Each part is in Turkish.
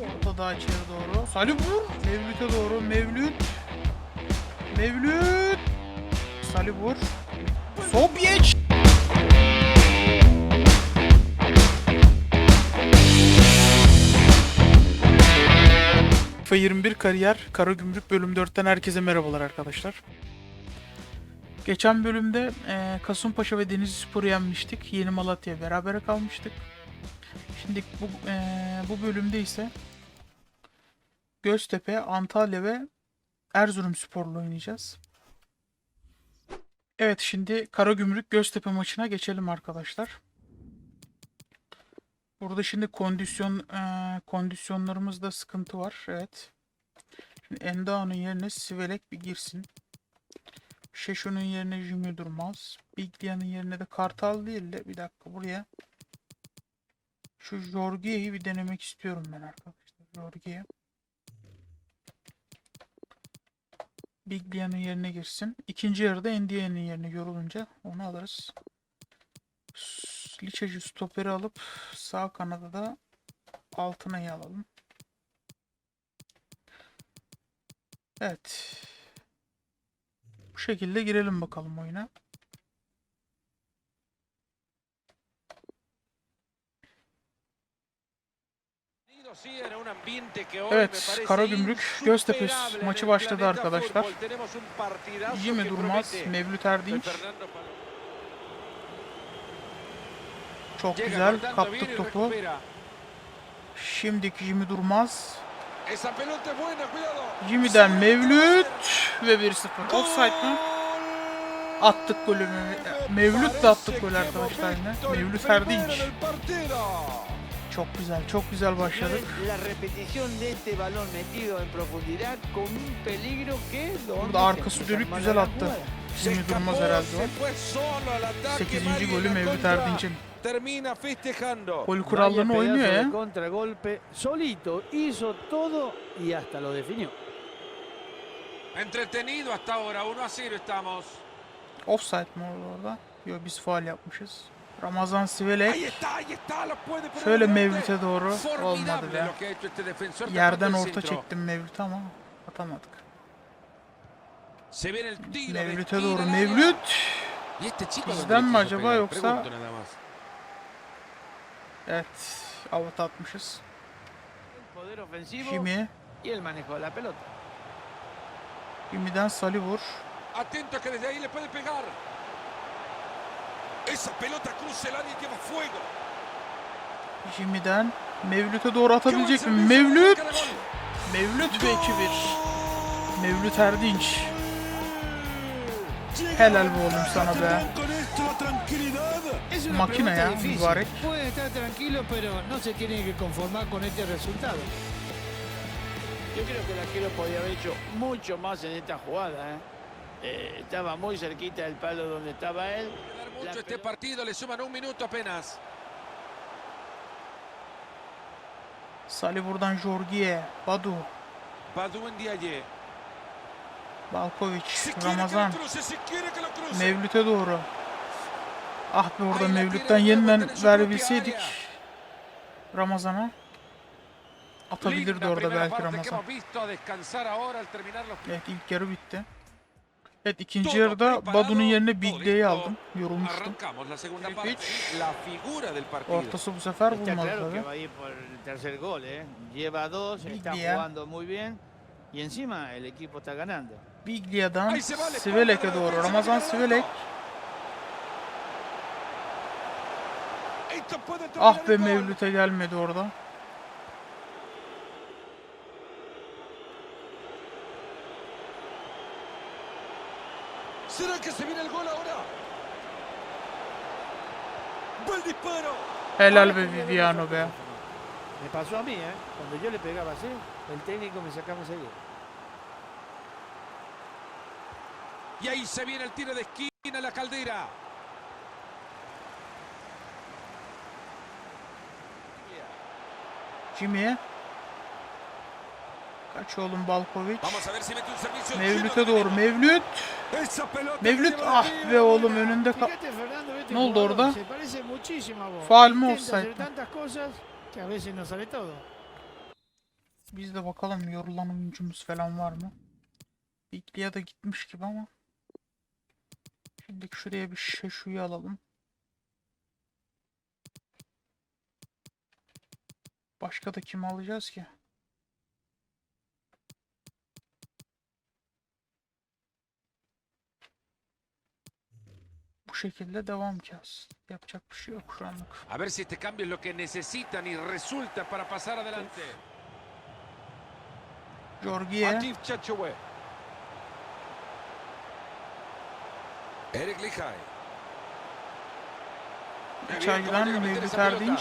Orta daha içeri doğru. Salih vur. Mevlüt'e doğru. Mevlüt. Mevlüt. Salih vur. Sobyeç. FIFA 21 Kariyer Karagümrük bölüm 4'ten herkese merhabalar arkadaşlar. Geçen bölümde eee Kasımpaşa ve Denizli Spor'u yenmiştik. Yeni Malatya berabere kalmıştık. Şimdi bu eee, bu bölümde ise Göztepe, Antalya ve Erzurum Spor'la oynayacağız. Evet şimdi Karagümrük Göztepe maçına geçelim arkadaşlar. Burada şimdi kondisyon eee, kondisyonlarımızda sıkıntı var. Evet. Şimdi Endao'nun yerine Sivelek bir girsin. Şeşo'nun yerine Jimmy Durmaz. Biglia'nın yerine de Kartal değil de bir dakika buraya. Şu Jorgi'yi bir denemek istiyorum ben arkadaşlar. Jorgi'ye. Biglia'nın yerine girsin. İkinci yarıda Ndiaye'nin yerine yorulunca onu alırız. Liçeci stoperi alıp sağ kanada da Altınay'ı alalım. Evet. Bu şekilde girelim bakalım oyuna. Evet, Karagümrük Göztepe maçı başladı arkadaşlar. Jimmy Durmaz, Mevlüt Erdinç. Çok güzel kaptık topu. Şimdiki Jimmy Durmaz. Jimmy'den Mevlüt ve 1-0. Offside mı? Attık golü. Mev- Mevlüt de attık golü arkadaşlar yine. Mevlüt Erdinç. Çok güzel, çok güzel başladık. La repetición de este balón metido en profundidad con un peligro que lo Burada arkası dönük güzel attı. Jimmy Durmaz herhalde o. 8. golü Mevlüt Erdinç'in. Termina festejando. Gol kurallarını oynuyor ya. Solito, hizo todo y hasta lo definió. Entretenido hasta ahora, 1 a 0 estamos. Offside mi oldu orada? Yok biz faal yapmışız. Ramazan Sivelek. Şöyle. Mevlüt'e doğru olmadı be. Yerden orta çektim Mevlüt'e ama atamadık. Se viene el tiro de Mevlüt'e esquina doğru. Mevlüt. Bizden mi acaba yoksa-. Evet. Avat atmışız. Jimmy. Jimmy'den Salih vur. Atento que desde ahí le puede pegar. Esa pelota cruza el área y lleva fuego. Jimmy'den Mevlüt'e doğru atabilecek mi? Mevlüt. Mevlüt ve 2-1. Mevlüt Erdinç. Helal be oğlum sana be. Pregunta ya. Mübarek. Puede estar tranquilo, pero no se tiene que conformar con este resultado. Yo creo que el arquero podía haber hecho mucho más en esta jugada. ¿eh? Eh, estaba muy cerquita del palo donde estaba él. Mucho La este pelota- partido, le suman un minuto apenas. Salih buradan Jorgi'ye. Badu. Badu en Diaye. Balkovic. Ramazan. Mevlüt'e doğru. Ah be orada Mevlüt'ten yeniden verebilseydik. Ramazan'a. Atabilirdi orada belki Ramazan. Evet ilk yarı bitti. Evet ikinci yarıda Badu'nun yerine Biglia'yı listo. aldım. Yorulmuştum. Ortası bu sefer bulmadı tabii. ¿eh? Lleva dos, está Biglia. jugando muy bien. Y encima el equipo está ganando. Biglia'dan Sivelek'e doğru. Ramazan. Sivelek. Ah be. Mevlüt'e gelmedi orada. Viene el gol ahora? Buen disparo. Helal be Viviano be. Me pasó a mí, ¿eh? Cuando yo le pegaba así, el técnico me sacaba enseguida. Y ahí se viene el tiro de esquina, la caldera. Jimmy'ye. Kaç oğlum un servicio. Mevlüt'e doğru. Mevlüt. Mevlüt ah be oğlum önünde kal. Ne oldu orada? Hacer mi? todo. Biz de bakalım yorulan oyuncumuz falan var mı? Biglia da gitmiş gibi ama. Şimdi şuraya bir Şeşu'yu alalım. Başka da kim alacağız ki? Şekilde devam edeceğiz. Yapacak bir şey yok şu anlık. A ver si este cambio es lo que necesitan y resulta para pasar adelante. Jorgi'ye Atif Chachoue. Eric Lichaj. Çaydan Mevlüt Erdinç.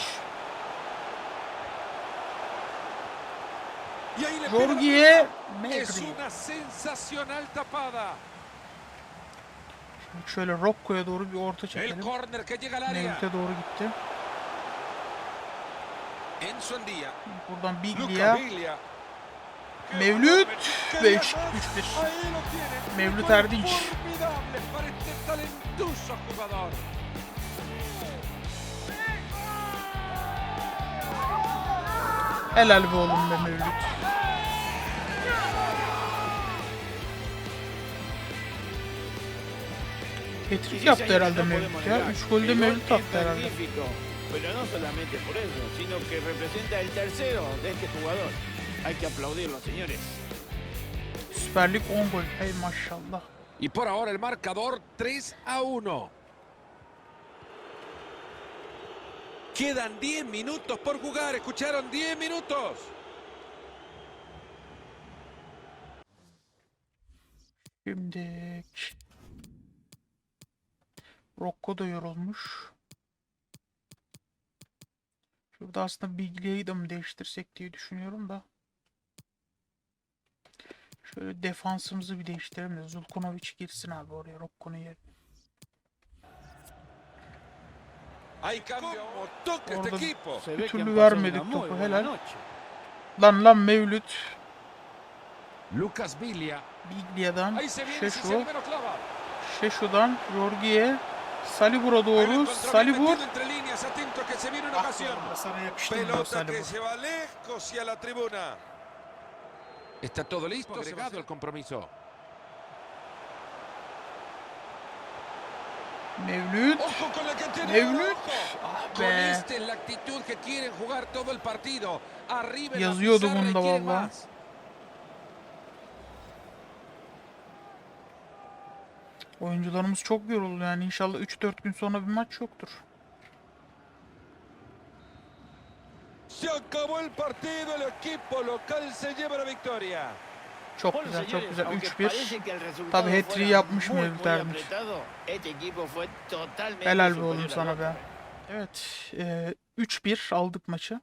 Y ahí le Jorgi'ye pega. Es una sensacional tapada. Şöyle Rocco'ya doğru bir orta El çekelim. Mevlüt'e doğru gitti. Buradan Biglia. Mevlüt. Qué 5 golazo. 3-1. Ahí lo tiene. Mevlüt Un gol Erdinç. Helal be oğlum be Mevlüt. Hat-trick yaptı herhalde Mevlüt ya. 3 golde Mevlüt attı herhalde. pero no solamente por eso, sino que representa el tercero de este jugador. Hay que aplaudirlo, señores. Süper Lig 10 gol. Hey maşallah. Y por ahora el marcador 3 a 1. Quedan 10 minutos por jugar. ¿Escucharon? 10 minutos. Şimdi Rocco da yorulmuş. Şurada aslında Biglia'yı da mı değiştirsek diye düşünüyorum da. Şöyle defansımızı bir değiştirelim de Zulkonovic girsin abi oraya Rocco'nun yerine. Hay cambio. toca este Orada equipo. Se Bir ve que türlü vermedik topu, helal. noche. Lan lan Mevlüt Lucas Biglia. Biglia'dan clava. Şeşu'dan Jorgi'ye Sale por Odoro, sale por. Entre líneas, atento que se viene una ocasión. Pelota que se va lejos y la tribuna. Está todo listo, se va el compromiso. Mevlut. Ojo con la que tiene. Mevlut. Ah, con este es la actitud que quieren jugar todo el partido. Arriba y la pizarra más. Oyuncularımız çok yoruldu yani inşallah 3-4 gün sonra bir maç yoktur. Se acabó el partido. El equipo local se lleva la victoria. Çok güzel çok güzel aunque 3-1. parece que el resultado Tabii hat-trick'i fuera yapmış fue totalmente Helal be oğlum sana be. Evet e, 3-1 aldık maçı.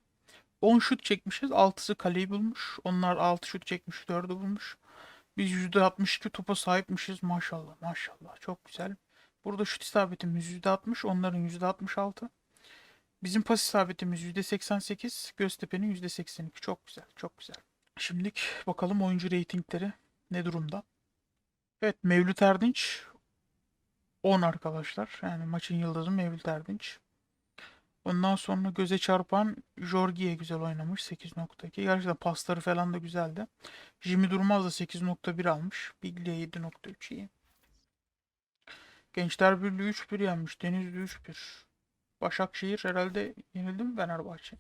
10 şut çekmişiz 6'sı kaleyi bulmuş. Onlar 6 şut çekmiş 4'ü bulmuş. Biz %62 topa sahipmişiz maşallah maşallah çok güzel. Burada şut isabetimiz %60 onların %66. Bizim pas isabetimiz %88 Göztepe'nin %82 çok güzel çok güzel. Şimdilik bakalım oyuncu reytingleri ne durumda. Evet Mevlüt Erdinç 10 arkadaşlar. Yani maçın yıldızı Mevlüt Erdinç. Ondan sonra göze çarpan Jorgi'ye güzel oynamış 8.2. Gerçekten pasları falan da güzeldi. Jimmy Durmaz da 8.1 almış. Biglia 7.3 iyi. Gençler Birliği 3-1 yenmiş. Denizli 3-1. Başakşehir herhalde yenildi mi Fenerbahçe?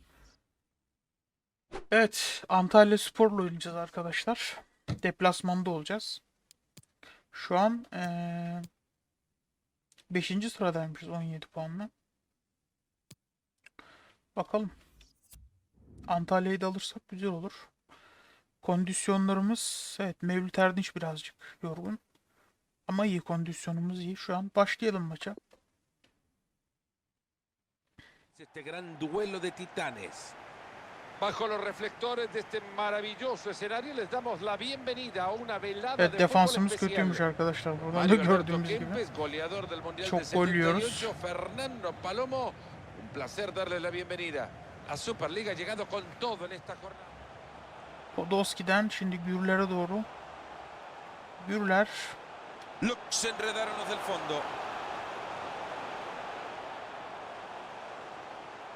Evet. Antalya Spor'la oynayacağız arkadaşlar. Deplasmanda olacağız. Şu an eee 5. sıradaymışız 17 puanla. Bakalım. Antalya'yı da alırsak güzel olur. Kondisyonlarımız evet Mevlüt Erdinç birazcık yorgun. Ama iyi kondisyonumuz iyi. Şu an başlayalım maça. Este gran duelo de titanes. Bajo los reflectores de este maravilloso escenario les damos la bienvenida a una velada Evet de defansımız kötüymüş arkadaşlar. Buradan da gördüğümüz gibi. Çok gol yiyoruz. 78, Fernando Palomo, placer darle la bienvenida a Superliga, llegando con todo en esta jornada. Podolski'den şimdi Gürler'e doğru. Gürler. Lo- Se enredaron los del fondo.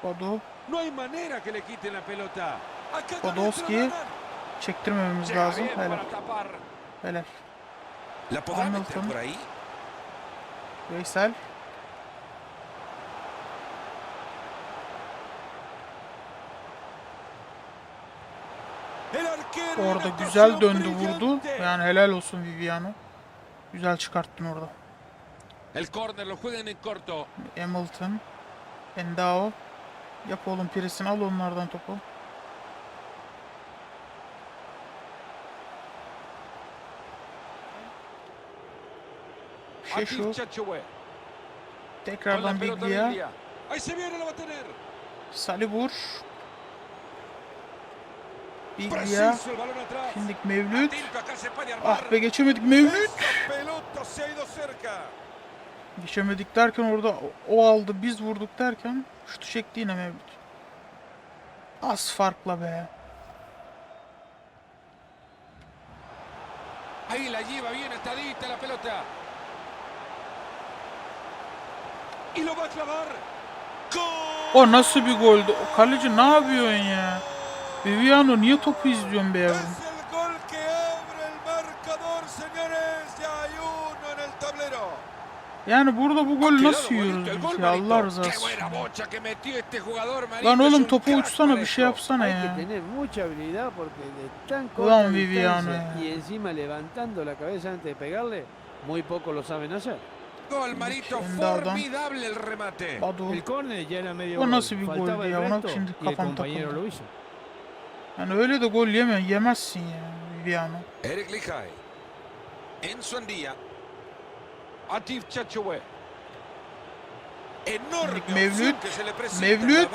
Bodo. No hay manera que le quiten la pelota. Podolski. çektirmememiz lazım. Helal. Helal. La ahí. Veysel. Orada güzel döndü vurdu. Yani helal olsun Viviano. Güzel çıkarttın orada. El córner lo juegan en corto. Hamilton. Endao. Yap oğlum presini al onlardan topu. Con la Tekrardan Biglia. Biglia. Ahí se viene, la va a tener. Salibur. Biglia. Preciso el balón atrás. Şimdi Mevlüt. Ah be geçemedik Mevlüt. Geçemedik derken orada o- aldı biz vurduk derken şutu çekti yine Mevlüt. Az farkla be. Ahí la lleva bien estadita la pelota. Y lo va a clavar. ¡Gol! O nasıl bir goldü? O kaleci ne yapıyorsun ya? Viviano niye topu izliyorsun be yavrum? Es el gol que abre el marcador, señores. Ya hay uno en el tablero. Yani burada bu golü Quedado nasıl yiyoruz gol, ya. Allah rızası için. Lan oğlum topu uçsana bir şey yapsana Hay ya. Ulan Viviano, distancia y encima levantando la cabeza antes de pegarle, muy pocos lo saben hacer. Gol, Marito. Formidable el remate. Badu. El córner ya era medio O gol, nasıl bir el ya? Ona resto şimdi y el kafam takıldı. Yani öyle de gol yeme, yemezsin ya Viviano. Eric Lijay. Enzo Andía. Atif Şimdi Mevlüt. Mevlüt.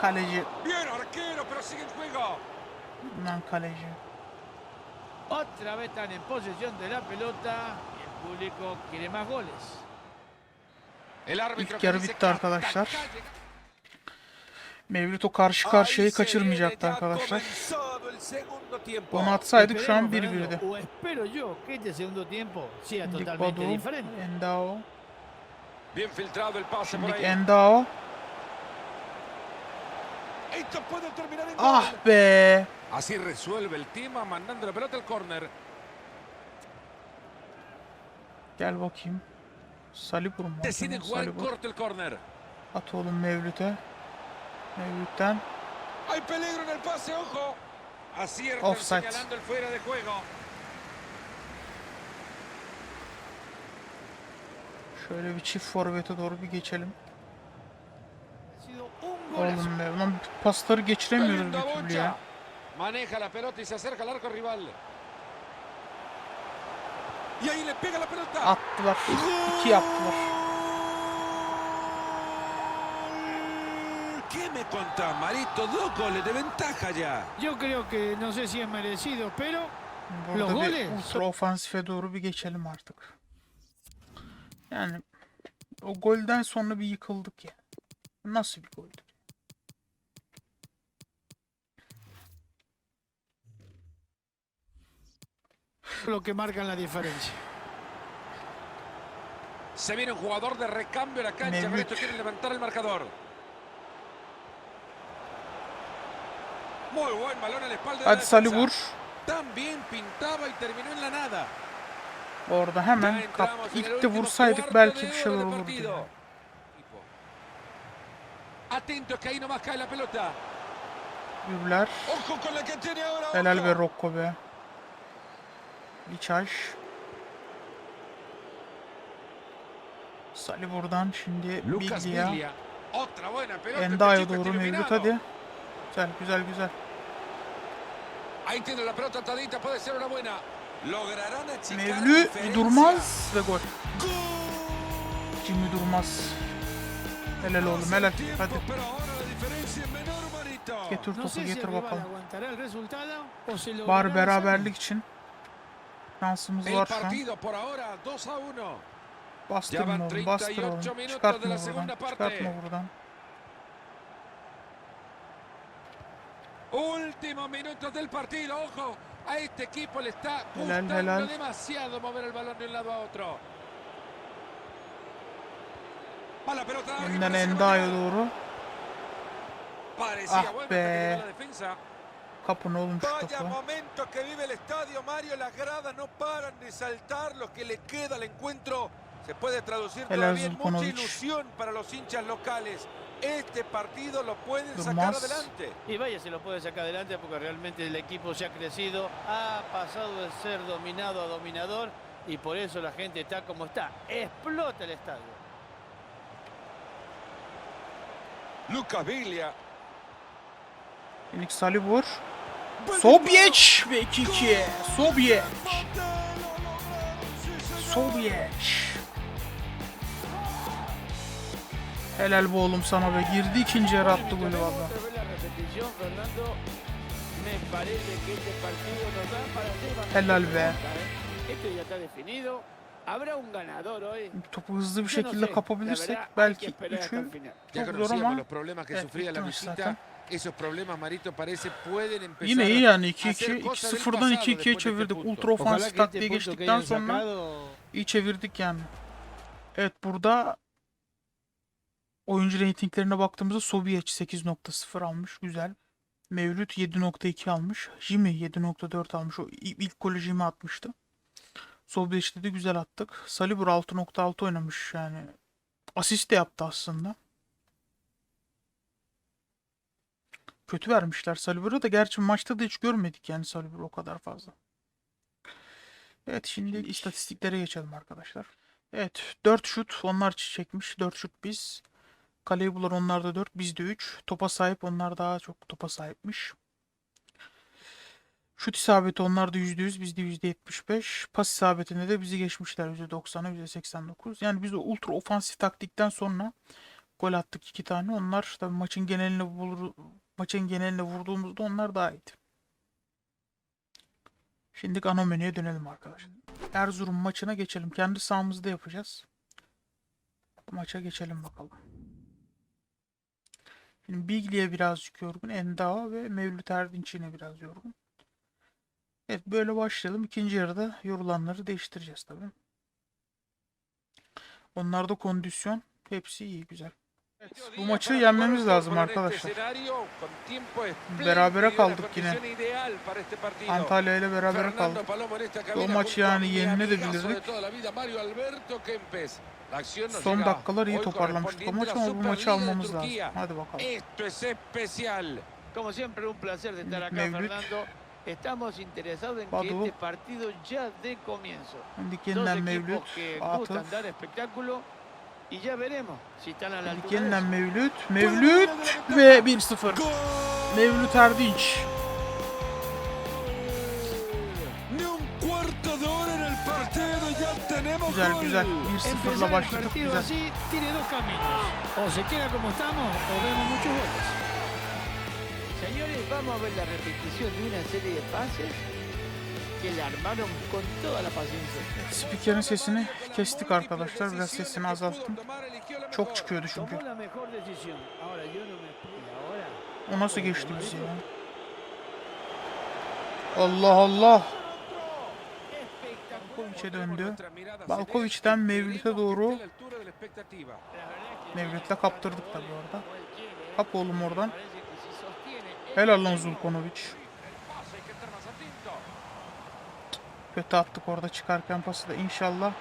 Kaleci. Bien, arquero, pero sigue en juego. Lan kaleci. Otra vez están en posesión de la pelota y el público quiere más goles. El árbitro İlk que yarı dice bitti que arkadaşlar. Mevlüt o karşı karşıyayı kaçırmayacaktı arkadaşlar. Onu atsaydık şu an Esperemos, 1-1'di. Fernando, O espero yo que este segundo tiempo sea Şimdi totalmente Badu. Endao. Bien filtrado el pase por Şimdi ahí. Endao. Esto puede terminar en Ah be. Así resuelve el tema mandando la pelota al córner. Gel bakayım. Salibur mu? Decide jugar corto el córner. At oğlum Mevlüt'e. Mevlüt'ten. Hay peligro en el pase, ojo. Acierta Offside. señalando el fuera de juego. Şöyle bir çift forvete doğru bir geçelim. Oğlum be. Lan pasları geçiremiyoruz bir türlü ya. Maneja la pelota y se acerca al arco rival. Y ahí le pega la pelota. Attılar. İki yaptılar. ¿Qué me contás, Marito? Dos goles de ventaja ya. Yo creo que no sé si es merecido, pero Burada Los goles. ultra ofansife doğru bir geçelim artık. Yani o golden sonra bir yıkıldık ya. Nasıl bir goldü? lo que marcan la diferencia. Se viene un jugador de recambio a la cancha. Con Mevlüt. esto quiere levantar el marcador. Muy buen balón a la espalda Hadi. Tan bien pintaba y terminó en la nada. Orada hemen entramos kap. en el İlk de vursaydık belki bir şeyler olurdu. Atento que ahí nomás cae la pelota. Ahora. Helal be Rocco be. Liçaş. Salih buradan şimdi Lucas Biglia. Chico doğru Mevlüt hadi. Güzel güzel güzel. Ahí tiene la pelota atadita, puede ser una buena. Lograrán achicar Mevlü. Durmaz ve gol. Jimmy Durmaz. Helal oğlum helal. Hadi getir topu getir bakalım. Bari beraberlik için şansımız El var şu an. partido por ahora 2 a 1. Bastırın van oğlum bastır 38 oğlum. Çıkartma la buradan. segunda parte. Çıkartma buradan. Últimos minutos del partido, ojo. A este equipo le está gustando demasiado mover el balón de un lado a otro. Va la pelota. Yeniden parece que va a Enda'ya llegar. doğru. Parecía Ah, bueno be. Kapın oğlum şu Vaya topu. momento que vive el estadio, Mario. Las gradas no paran de saltar. Lo que le queda al encuentro se puede traducir todavía en mucha ilusión para los hinchas locales. Este partido lo pueden sacar adelante. Y vaya, se lo puede sacar adelante porque realmente el equipo se ha crecido, ha pasado de ser dominado a dominador y por eso la gente está como está. Explota el estadio. Lucas Viglia. Felix Salibur. Sobieç ve 2-2. Sobieç. Sobieç. Helal bu oğlum sana be. Girdi ikinci yarı attı golü valla. Helal be. pregunta. Esto ya está definido. Habrá un ganador hoy. Topu hızlı bir şekilde kapabilirsek belki esperar hasta el 3'ü final. Ya çok zor ama Evet, sufría la bitmiş visita. zaten. Esos problemas, Marito, parece pueden empezar Yine iyi yani a 2-2. hacer cosas del 2-0'dan pasado 2-2'ye después de este çevirdik. Ultra ofansif taktiğe geçtikten sonra iyi çevirdik yani. Evet burada oyuncu reytinglerine baktığımızda Sobieç 8.0 almış. Güzel. Mevlüt 7.2 almış. Jimmy 7.4 almış. O ilk golü Jimmy atmıştı. Sobieç'te de güzel attık. Salibur 6.6 oynamış yani. Asist de yaptı aslında. Kötü vermişler Salibur'a da. Gerçi maçta da hiç görmedik yani Salibur o kadar fazla. Evet şimdi istatistiklere geçelim arkadaşlar. Evet 4 şut onlar çekmiş. 4 şut biz. Kaleyi bulan onlar da 4 biz de 3. Topa sahip onlar daha çok topa sahipmiş. Şut isabeti onlar da %100 bizde %75. Pas isabetinde de bizi geçmişler %90'a %89. Yani biz o ultra ofansif taktikten sonra gol attık iki tane. Onlar tabii maçın geneline vurur, maçın geneline vurduğumuzda onlar daha iyiydi. Şimdi ana menüye dönelim arkadaşlar. Erzurum maçına geçelim. Kendi sahamızda yapacağız. Maça geçelim bakalım. Şimdi Bigli'ye birazcık yorgun. Endao ve Mevlüt Erdinç yine biraz yorgun. Evet böyle başlayalım. İkinci yarıda yorulanları değiştireceğiz tabii. Onlarda kondisyon. Hepsi iyi güzel. Evet, bu maçı yenmemiz lazım arkadaşlar. Berabere kaldık yine. Antalya ile berabere kaldık. O maç yani yenilebilirdik. Son dakikalar iyi toparlamıştık o maç ama bu maçı almamız lazım. Hadi bakalım. Como siempre, un placer de estar acá, Mevlüt. Fernando. Estamos interesados en que este partido ya dé comienzo. Dos equipos que gustan dar espectáculo y ya veremos si están a la altura de. Mevlüt, Mevlüt ve 1-0. Mevlüt Erdinç. Güzel güzel. 1-0'la Empezar el başladık. Güzel. así tiene dos caminos. O se queda como estamos o vemos muchos goles. Señores, vamos a ver la repetición de una serie de pases que la armaron con toda la paciencia. Spikerin sesini kestik arkadaşlar. Biraz sesini azalttım. Çok çıkıyordu çünkü. O nasıl geçti bizi ya? Allah Allah. Balkovic'e döndü. Balkovic'ten Mevlüt'e doğru. Mevlüt'le kaptırdık tabii orada. Kap oğlum oradan. Helal lan Zulkonovic. Kötü attık orada çıkarken pası da inşallah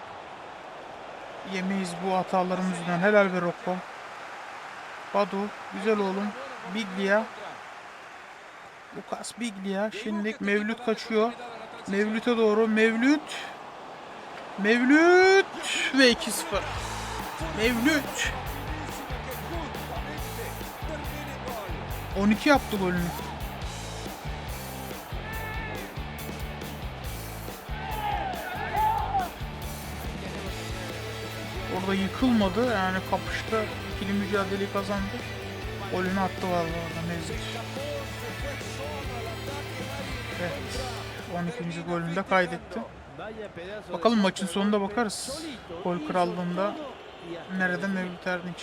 yemeyiz bu hatalarımız yüzünden. Helal be Rocco. Badu güzel oğlum. Biglia. Lucas Biglia. Şimdi Mevlüt kaçıyor. Mevlüt'e doğru. Mevlüt. Mevlüt ve 2-0. Mevlüt. 12 yaptı golünü. Orada yıkılmadı yani kapıştı. ikili mücadeleyi kazandı. Golünü attı vallahi orada Mevlüt. Evet. 12. golünü de kaydetti. Bakalım maçın sonunda bakarız. Gol krallığında todo y hasta nerede lo hizo. Mevlüt Erdinç.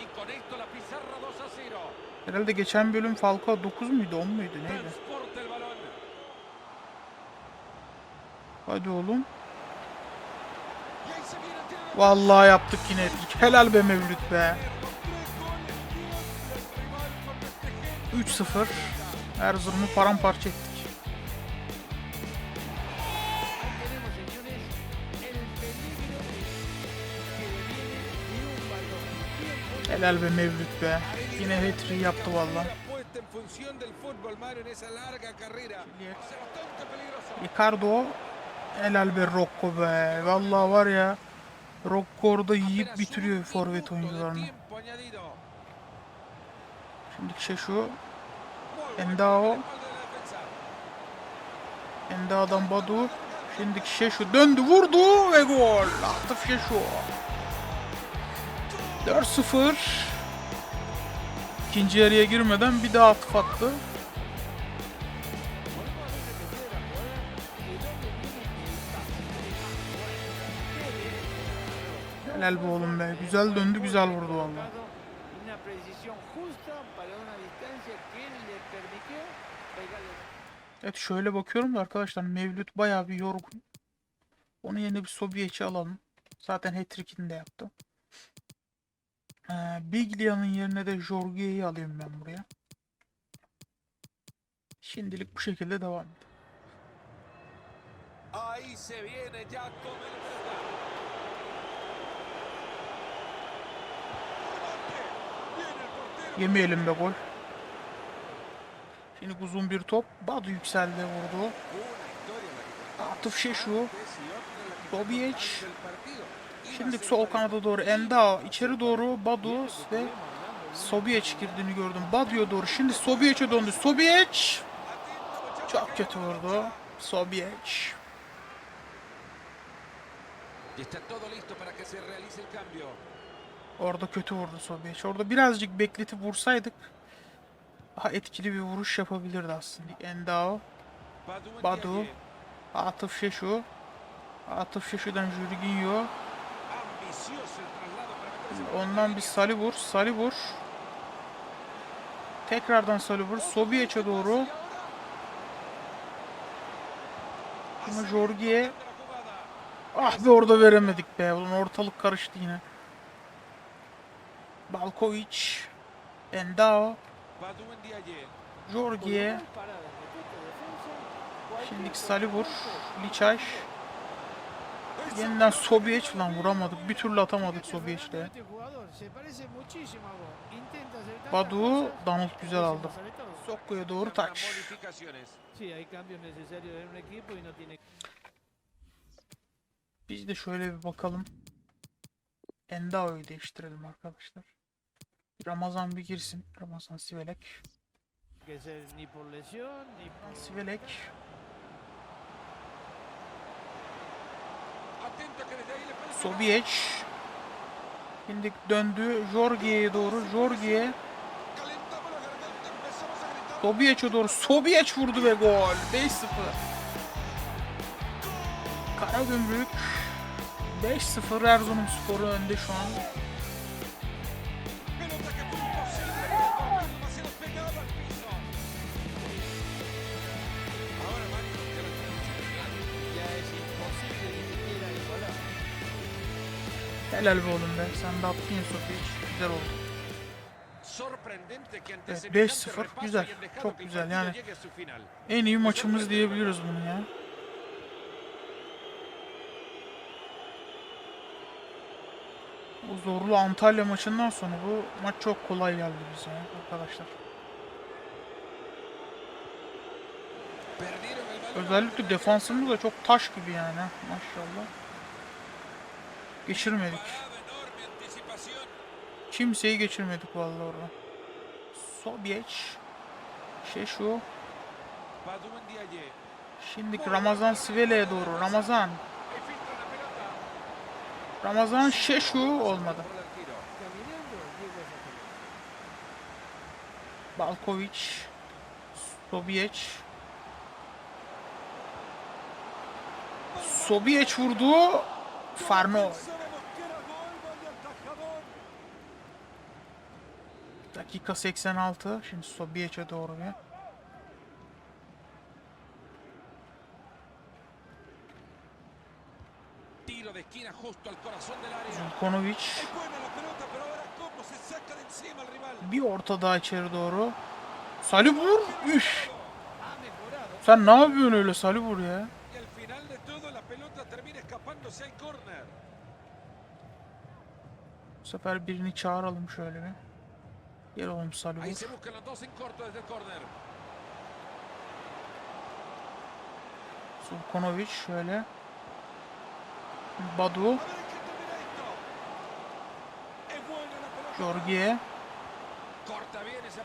Y con esto la pizarra 2 a 0. Herhalde geçen bölüm Falcao 9 muydu 10 muydu neydi? Hadi oğlum. Vallahi yaptık yine. Helal be Mevlüt be. 3-0. Erzurum'u paramparça ettik. Helal be Mevlüt be. Yine hat-trick yaptı valla. Ricardo. Helal be Rocco be. Vallahi var ya. Rocco orada yiyip bitiriyor forvet oyuncularını. tiempo añadido. Şimdi şey şu. Endao. Enda'dan Badu. Şimdiki şey şu. Döndü vurdu ve gol. Atıf şey şu. 4-0. İkinci yarıya girmeden bir daha atıf attı. Helal be oğlum be. Güzel döndü, güzel vurdu valla. Evet şöyle bakıyorum da arkadaşlar Mevlüt bayağı bir yorgun. Onun yerine bir Sobiyeci alalım. Zaten hat-trick'ini de yaptı. Ee, Biglia'nın yerine de Jorge'yi alayım ben buraya. Şimdilik bu şekilde devam edelim. Ahí se viene. Viene el. Yemeyelim be gol. Şimdi uzun bir top. Badu yükseldi vurdu. Atıf Şeşu. antes y otra la que Dobiec. Antes del partido. Şimdi sol kanada doğru Enda içeri doğru Badu ve Sobiec girdiğini gördüm. Badu'ya doğru. Şimdi Sobiec'e döndü. Sobiec! Çok kötü vurdu. Cambio. Orada kötü vurdu Sobiec. Orada birazcık bekletip vursaydık daha etkili bir vuruş yapabilirdi aslında. Endao, Badu. Atıf Şeşu. Atıf Şeşu'dan Jorginho. Ondan bir Salibur. Salibur. Tekrardan Salibur. Sobiec'e doğru. Ama Jorgi'ye. Ah be orada veremedik be. Ulan ortalık karıştı yine. Balkovic. Endao. Jorgi'ye. Şimdiki Salibur. Liçaş. Yeniden Sobiec lan vuramadık. Bir türlü atamadık acertar Badu. Donald güzel aldı. Sokko'ya doğru taç. Biz de şöyle bir bakalım. Endao'yu değiştirelim arkadaşlar. Ramazan bir girsin. Ramazan Sivelek. Sivelek. Atento que desde ahí le puede Sobiec. Şimdi döndü Jorgi'ye doğru. Jorgi'ye. Sobiec'e doğru. Sobiec vurdu ve gol. 5-0. Karagümrük 5-0 Erzurum Sporu önde şu an. Helal be oğlum be. Sen de attın ya. Güzel oldu. Evet, semejante 5-0 repaso güzel, çok güzel. Yani. En iyi maçımız diyebiliriz bunu ya. Bu zorlu Antalya maçından sonra bu maç çok kolay geldi bize ya arkadaşlar. Özellikle defansımız da çok taş gibi yani maşallah. Geçirmedik. Kimseyi geçirmedik vallahi orada. Şeşu. Badu Ndiaye. Şimdiki Ramazan Sivele'ye doğru. Ramazan. Ramazan Şeşu olmadı. Balkovic, Sobiec. Sobiec vurdu. Farno. Dakika 86. Şimdi Sobiec'e doğru bir. Zulkonovic. Bir orta daha içeri doğru. Salibur. Üf. Sen ne yapıyorsun öyle Salibur ya? Y al final de todo la pelota Bu sefer birini çağıralım şöyle bir. Gel oğlum Ahí Salibur. se buscan los dos en corto desde el córner. Sulkonovic şöyle. Badu. Jorge.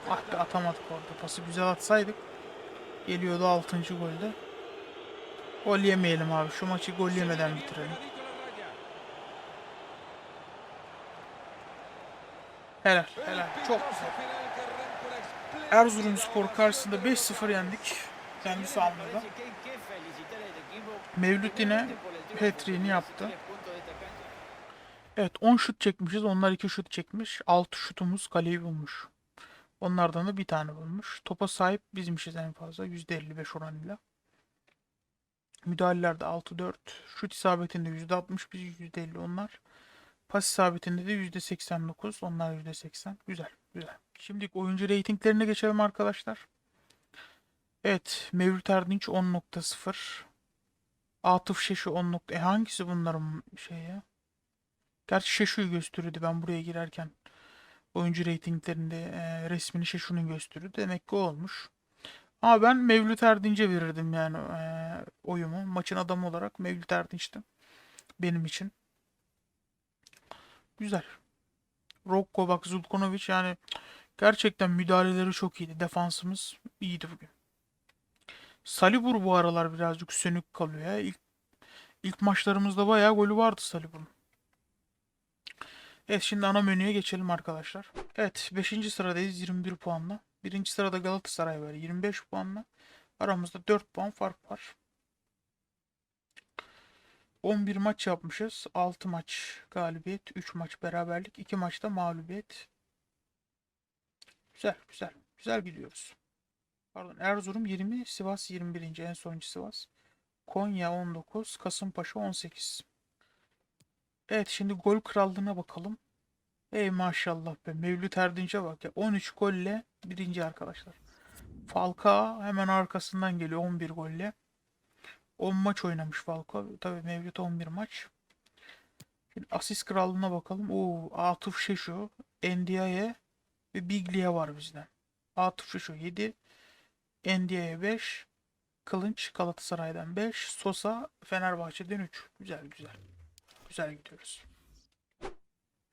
Ah be atamadık orada. Pası güzel atsaydık. Geliyordu 6. golde. Gol yemeyelim abi. Şu maçı gol yemeden bitirelim. Helal El helal. Çok güzel. Erzurumspor karşısında 5-0 yendik. Kendi sahamızda. Mevlüt yine hat-trick'ini yaptı. Evet 10 şut çekmişiz. Onlar 2 şut çekmiş. 6 şutumuz kaleyi bulmuş. Onlardan da bir tane bulmuş. Topa sahip bizmişiz en fazla. %55 oranıyla. Müdahalelerde 6-4. Şut isabetinde %60 biz %50 onlar. Pas isabetinde de %89. Onlar %80. Güzel. Güzel. Şimdi oyuncu reytinglerine geçelim arkadaşlar. Evet. Mevlüt Erdinç 10.0. Atıf Şeşu 10. nokta- E hangisi bunların şey ya? Gerçi Şeşu'yu gösteriyordu ben buraya girerken. Oyuncu reytinglerinde e, resmini Şeşu'nun gösteriyordu. Demek ki olmuş. Ama ben Mevlüt Erdinç'e verirdim yani e, oyumu. Maçın adamı olarak Mevlüt Erdinç'ti. Benim için. Güzel. Rokko bak Zulkonovic yani gerçekten müdahaleleri çok iyiydi. Defansımız iyiydi bugün. Salibur bu aralar birazcık sönük kalıyor ya. İlk, ilk maçlarımızda bayağı golü vardı Salibur'un. Evet şimdi ana menüye geçelim arkadaşlar. Evet 5. sıradayız 21 puanla. 1. sırada Galatasaray var 25 puanla. Aramızda 4 puan fark var. 11 maç yapmışız. 6 maç galibiyet, 3 maç beraberlik, 2 maçta mağlubiyet. Güzel, güzel. Güzel gidiyoruz. Pardon, Erzurum 20, Sivas 21. En sonuncu Sivas. Konya 19, Kasımpaşa 18. Evet şimdi gol krallığına bakalım. Ey maşallah be. Mevlüt Erdinç'e bak ya. 13 golle birinci arkadaşlar. Falcao hemen arkasından geliyor 11 golle. 10 maç oynamış Falcao. Tabii Mevlüt 11 maç. Şimdi asist krallığına bakalım. Oo, Atıf Şeşu, Ndiaye ve Biglia var bizden. Atıf Şeşu 7, Ndiaye 5, Kılınç Galatasaray'dan 5, Sosa Fenerbahçe'den 3. Güzel güzel. Güzel gidiyoruz.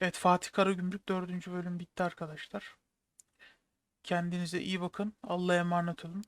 Evet Fatih Karagümrük 4. bölüm bitti arkadaşlar. Kendinize iyi bakın. Allah'a emanet olun.